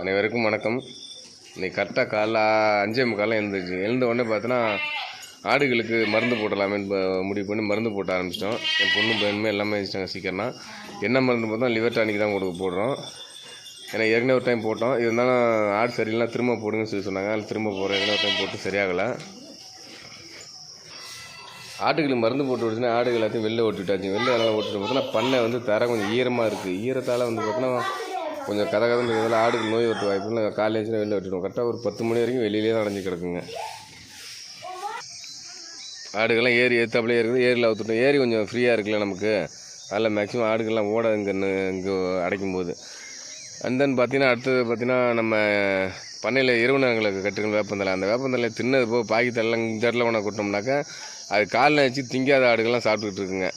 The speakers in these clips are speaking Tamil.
அனைவருக்கும் வணக்கம். இன்றைக்கி கரெக்டாக காலைல அஞ்சே முக்காலில் எழுந்துச்சு எழுந்த உடனே பார்த்தோன்னா ஆடுகளுக்கு மருந்து போடலாமேன்னு முடிவு பண்ணி மருந்து போட்ட ஆரம்பிச்சிட்டோம். என் பொண்ணு பையனுமே எல்லாமே வச்சுட்டாங்க சீக்கிரம்னா. என்ன மருந்து போட்டோம் லிவர் டானிக் தான் கொடுக்க போடுறோம். ஏன்னா ஏற்கனவே ஒரு டைம் போட்டோம். இருந்தாலும் ஆடு சரியில்லைனா திரும்ப போடுங்கன்னு சொல்லி சொன்னாங்க. அதில் திரும்ப போகிறோம் ஏற்கனவே ஒரு டைம் போட்டு சரியாகலை. ஆட்டுகளுக்கு மருந்து போட்டு விட்டுச்சுன்னா ஆடுகள் எல்லாத்தையும் வெளில ஓட்டிவிட்டாச்சு வெளில எல்லாம் ஓட்டிட்டு பார்த்தோன்னா பண்ணை வந்து தர கொஞ்சம் ஈரமாக இருக்குது ஈரத்தால் வந்து பார்த்தோன்னா கொஞ்சம் கதை கதன்னு இருக்கிறதால ஆடுகள் நோய் வெட்டு வாய்ப்பு நாங்கள் காலையில் வெளில வெட்டிடுவோம் கரெக்டாக ஒரு பத்து மணி வரைக்கும் வெளியிலே தான் அடைஞ்சு கிடக்குங்க. ஆடுகள்லாம் ஏரி ஏற்றாப்புல இருக்குது. ஏரியில் அவுத்துட்டோம். ஏரி கொஞ்சம் ஃப்ரீயாக இருக்குல்ல நமக்கு. அதில் மேக்ஸிமம் ஆடுகள்லாம் ஓட இங்கே இங்கே அடைக்கும் போது அண்ட் தென் பார்த்தீங்கன்னா அடுத்தது பார்த்தீங்கன்னா நம்ம பண்ணையில் இரவு நேரங்களுக்கு கட்டுக்கணும் வேப்பந்தலை. அந்த வேப்பந்தலை தின்னது போக பாக்கித்தெல்லாம் இந்த இடத்துல கொண்டு கொட்டோம்னாக்கா அது காலில் வச்சு திங்காத ஆடுகள்லாம் சாப்பிட்டுக்கிட்டு இருக்குங்க.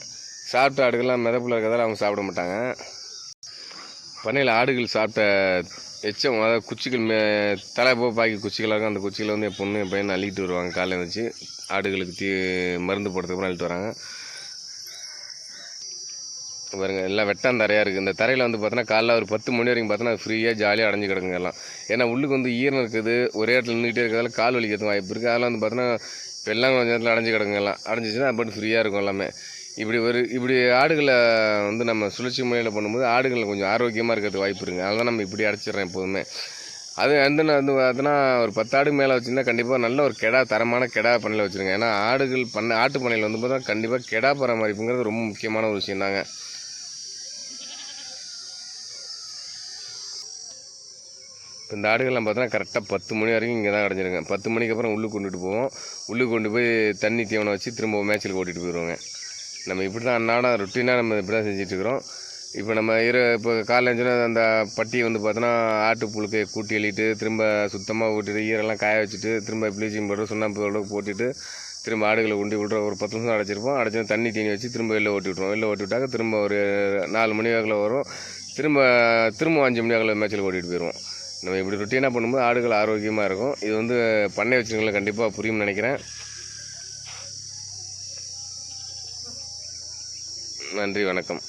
சாப்பிட்ட ஆடுகள்லாம் மிதப்பில் இருக்கிறதால அவங்க சாப்பிட மாட்டாங்க. பண்ணையில் ஆடுகள் சாப்பிட்ட எச்சம் அதாவது குச்சிகள் மே தலை போக பாக்கி குச்சிகளாக இருக்கும். அந்த குச்சிகளை வந்து என் பொண்ணு என் பையன் அள்ளிட்டு வருவாங்க காலையில் வச்சு ஆடுகளுக்கு தீ மருந்து போடுறதுக்கு அள்ளிட்டு வராங்க. பாருங்க எல்லாம் வெட்டான் தரையாக இருக்குது இந்த தரையில் வந்து பார்த்தோன்னா காலைல ஒரு பத்து மணி வரைக்கும் பார்த்தோன்னா ஃப்ரீயாக ஜாலியாக அடைஞ்சு கிடக்குங்க எல்லாம். ஏன்னா உள்ளுக்கு வந்து ஈரம் இருக்குது. ஒரே இடத்துல நின்றுட்டே இருக்கிறதால கால் வலிக்கிறதுக்கு வாய்ப்பு இருக்குது அதெல்லாம் வந்து பார்த்தோன்னா இப்போ எல்லாம் கொஞ்சம் நேரத்தில் அடைஞ்சு கிடக்குங்க எல்லாம். அடைஞ்சிச்சுன்னா அப்படி ஃப்ரீயாக இருக்கும் எல்லாமே. இப்படி ஒரு இப்படி ஆடுகளை வந்து நம்ம சுழற்சி முறையில் பண்ணும்போது ஆடுகள் கொஞ்சம் ஆரோக்கியமாக இருக்கிறதுக்கு வாய்ப்பு இருக்குங்க அதெல்லாம் நம்ம இப்படி அடைச்சிடுறேன் எப்போதுமே. அது வந்து வந்து பார்த்தோன்னா ஒரு பத்து ஆடு மேலே வச்சுருந்தா கண்டிப்பாக நல்ல ஒரு கெடா தரமான கெடா பண்ணையில் வச்சுருங்க. ஏன்னா ஆடுகள் பண்ண ஆட்டு பண்ணையில் வந்து பார்த்தா கண்டிப்பாக கெடா பராமரிப்புங்கிறது ரொம்ப முக்கியமான ஒரு விஷயம் தாங்க. இப்போ இந்த ஆடுகள்லாம் பார்த்தோன்னா கரெக்டாக பத்து மணி வரைக்கும் இங்கே தான் அடைஞ்சிருங்க பத்து மணிக்கு அப்புறம் உள்ளுக்கு கொண்டுட்டு போவோம். உள்ளுக்கு கொண்டு போய் தண்ணி தீவனம் வச்சு திரும்ப மேய்ச்சலுக்கு ஓட்டிகிட்டு போயிடுவோங்க நம்ம இப்படி தான் அன்னாடம் ருட்டீனாக நம்ம இப்படி தான் செஞ்சிட்ருக்குறோம் இப்போ நம்ம இரு இப்போ காலைல அந்த பட்டியை வந்து பார்த்தோன்னா ஆட்டு புழுக்கையை கூட்டி எழுதிட்டு திரும்ப சுத்தமாக ஊட்டிட்டு ஈரெல்லாம் காய வச்சுட்டு திரும்ப ப்ளீச்சிங் பவுடர் சுண்ணாம்பு பவுடர் போட்டுட்டு திரும்ப ஆடுகளை உண்டி விட்ற ஒரு பத்து நிமிஷம் அடைச்சிருப்போம். அடைச்சி தண்ணி தீனி வச்சு திரும்ப வெளில ஓட்டி விட்ருவோம் வெளில ஓட்டி விட்டாக்க திரும்ப ஒரு நாலு மணி வாக்கில் வரும். திரும்ப திரும்ப அஞ்சு மணி வாக்கில் மேய்ச்சல் ஓட்டிகிட்டு போயிடுவோம். நம்ம இப்படி ருட்டீனாக பண்ணும்போது ஆடுகள் ஆரோக்கியமாக இருக்கும். இது வந்து பண்ணை வச்சுருங்களை கண்டிப்பாக புரியும்னு நினைக்கிறேன். நன்றி வணக்கம்.